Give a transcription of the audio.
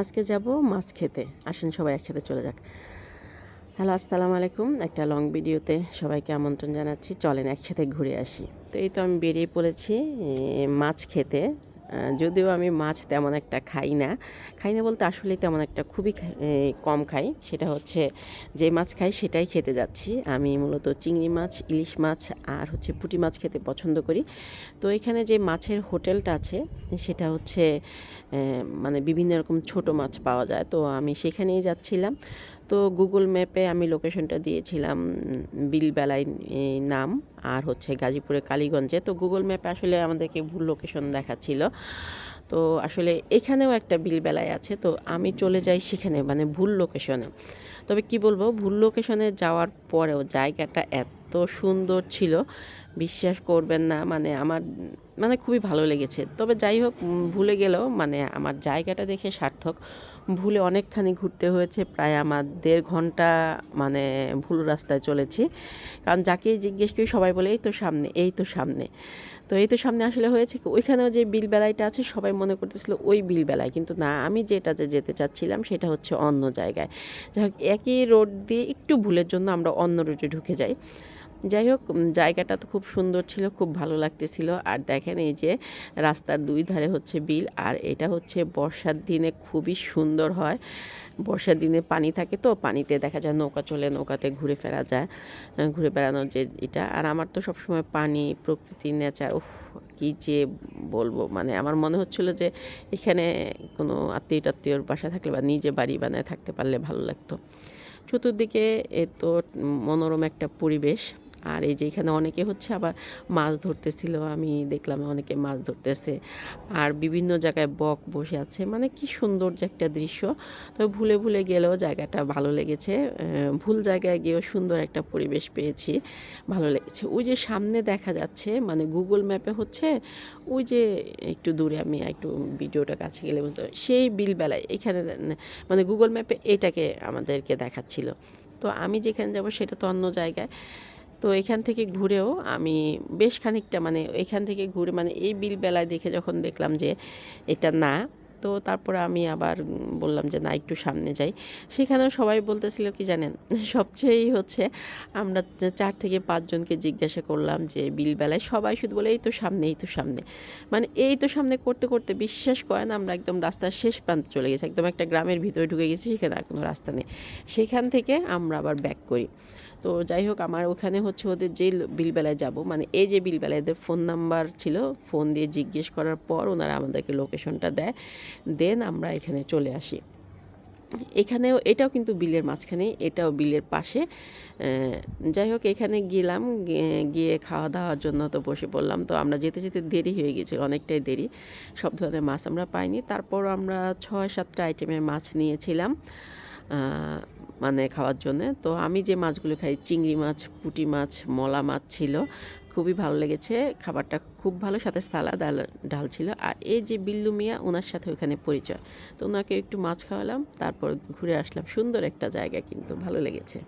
আজকে যাব মাছ খেতে। আসেন সবাই একসাথে চলে যাক। হ্যালো, আসসালামু আলাইকুম। একটা লং ভিডিওতে সবাইকে আমন্ত্রণ জানাচ্ছি। চলেন একসাথে ঘুরে আসি। তো এই তো আমি বেরিয়ে পড়েছি মাছ খেতে। যদিও আমি মাছ তেমন একটা খাই না। খাই না বলতে আসলে তেমন একটা খুবই কম খাই। সেটা হচ্ছে যে মাছ খাই সেটাই খেতে যাচ্ছি। আমি মূলত চিংড়ি মাছ, ইলিশ মাছ আর হচ্ছে পুঁটি মাছ খেতে পছন্দ করি। তো এখানে যে মাছের হোটেলটা আছে সেটা হচ্ছে মানে বিভিন্ন রকম ছোট মাছ পাওয়া যায়। তো আমি সেখানেই যাচ্ছিলাম। তো গুগল ম্যাপে আমি লোকেশনটা দিয়েছিলাম বিলবেলায় নাম আর হচ্ছে গাজীপুরে কালীগঞ্জে। তো গুগল ম্যাপে আসলে আমাদেরকে ভুল লোকেশন দেখাচ্ছিল। তো আসলে এখানেও একটা বিলবেলায় আছে। তো আমি চলে যাই সেখানে মানে ভুল লোকেশনে তবে কি বলব, ভুল লোকেশনে যাওয়ার পরেও জায়গাটা এত সুন্দর ছিল বিশ্বাস করবেন না মানে আমার মানে খুবই ভালো লেগেছে। তবে যাই হোক ভুলে গেলেও মানে আমার জায়গাটা দেখে সার্থক। ভুলে অনেকখানি ঘুরতে হয়েছে, প্রায় আমার দেড় ঘণ্টা মানে ভুল রাস্তায় চলেছি। কারণ যাকেই জিজ্ঞেস করি, সবাই বলে, এই তো সামনে, এই তো সামনে। তো এই তো সামনে আসলে হয়েছে কি, ওইখানেও যে বিল বেলাইটা আছে, সবাই মনে করতেছিল ওই বিল বেলায় কিন্তু না, আমি যেটাতে যেতে চাচ্ছিলাম, সেটা হচ্ছে অন্য জায়গায়। যাই হোক, একই রোড দিয়ে একটু ভুলের জন্য আমরা অন্য রুটে ঢুকে যাই। যাই হোক জায়গাটা তো খুব সুন্দর ছিল, খুব ভালো লাগতেছিল। আর দেখেন এই যে রাস্তার দুই ধারে হচ্ছে বিল, আর এটা হচ্ছে বর্ষার দিনে খুবই সুন্দর হয়। বর্ষার দিনে পানি থাকে তো, পানিতে দেখা যায় নৌকা চলে, নৌকাতে ঘুরে ফেরা যায় ঘুরে বেড়ানোর যে এটা। আর আমার তো সবসময় পানি, প্রকৃতি, নেচার, উফ, কী যে বলব মানে আমার মনে হচ্ছিল যে এখানে কোনো আত্মীয় টাত্মীয়র বাসা থাকলে বা নিজে বাড়ি বানায় থাকতে পারলে ভালো লাগতো। চতুর্দিকে এ তো মনোরম একটা পরিবেশ। আর এই যে এখানে অনেকে হচ্ছে আবার মাছ ধরতেছিল, আমি দেখলাম অনেকে মাছ ধরতেছে। আর বিভিন্ন জায়গায় বক বসে আছে মানে কি সুন্দর যে একটা দৃশ্য। তবে ভুলে ভুলে গেলেও জায়গাটা ভালো লেগেছে। ভুল জায়গায় গিয়েও সুন্দর একটা পরিবেশ পেয়েছি, ভালো লেগেছে। ওই যে সামনে দেখা যাচ্ছে মানে গুগল ম্যাপে হচ্ছে ওই যে একটু দূরে আমি একটু ভিডিওটা কাছে গেলে বলতো সেই বিলবেলায় এখানে মানে গুগল ম্যাপে এটাকে আমাদেরকে দেখাচ্ছিল। তো আমি যেখানে যাব সেটা তো অন্য জায়গায়। তো এখান থেকে ঘুরেও আমি বেশ খানিকটা মানে এখান থেকে ঘুরে মানে এই বিল বেলায় দেখে যখন দেখলাম যে এটা না তো তারপরে আমি আবার বললাম যে না, একটু সামনে যাই। সেখানেও সবাই বলতেছিল কি জানেন সবচেয়েই হচ্ছে আমরা চার থেকে পাঁচজনকে জিজ্ঞাসা করলাম যে বিল বেলায়, সবাই শুধু বলে, এই তো সামনে, এই তো সামনে। মানে এই তো সামনে করতে করতে বিশ্বাস করেন আমরা একদম রাস্তার শেষ প্রান্তে চলে গেছি, একদম একটা গ্রামের ভিতরে ঢুকে গেছি, সেখানে আর কোনো রাস্তা নেই। সেখান থেকে আমরা আবার ব্যাক করি। তো যাই হোক, আমার ওখানে হচ্ছে ওদের যে বিলবেলায় যাব মানে এই যে বিলবেলায় ফোন নাম্বার ছিল ফোন দিয়ে জিজ্ঞেস করার পর ওনারা আমাদেরকে লোকেশনটা দেয়। দেন আমরা এখানে চলে আসি। এখানেও, এটাও কিন্তু বিলের মাঝখানে, এটাও বিলের পাশে। যাই হোক, এখানে গেলাম গিয়ে- খাওয়া দাওয়ার জন্য তো বসে পড়লাম। তো আমরা যেতে যেতে দেরি হয়ে গেছিল, অনেকটাই দেরি। সব ধরনের মাছ আমরা পাইনি। তারপর আমরা ছয় সাতটা আইটেমের মাছ নিয়েছিলাম। মানে খাওয়ার জন্যে। তো আমি যে মাছগুলো খাই, চিংড়ি মাছ, পুঁটি মাছ, মলা মাছ ছিল, খুবই ভালো লেগেছে। খাবারটা খুব ভালো, সাথে সালাদ ডাল ডাল ছিল। আর এই যে বিল্লু মিয়া ওনার সাথে ওখানে পরিচয়। তো ওনাকে একটু মাছ খাওয়ালাম, তারপর ঘুরে আসলাম। সুন্দর একটা জায়গা কিন্তু, ভালো লেগেছে।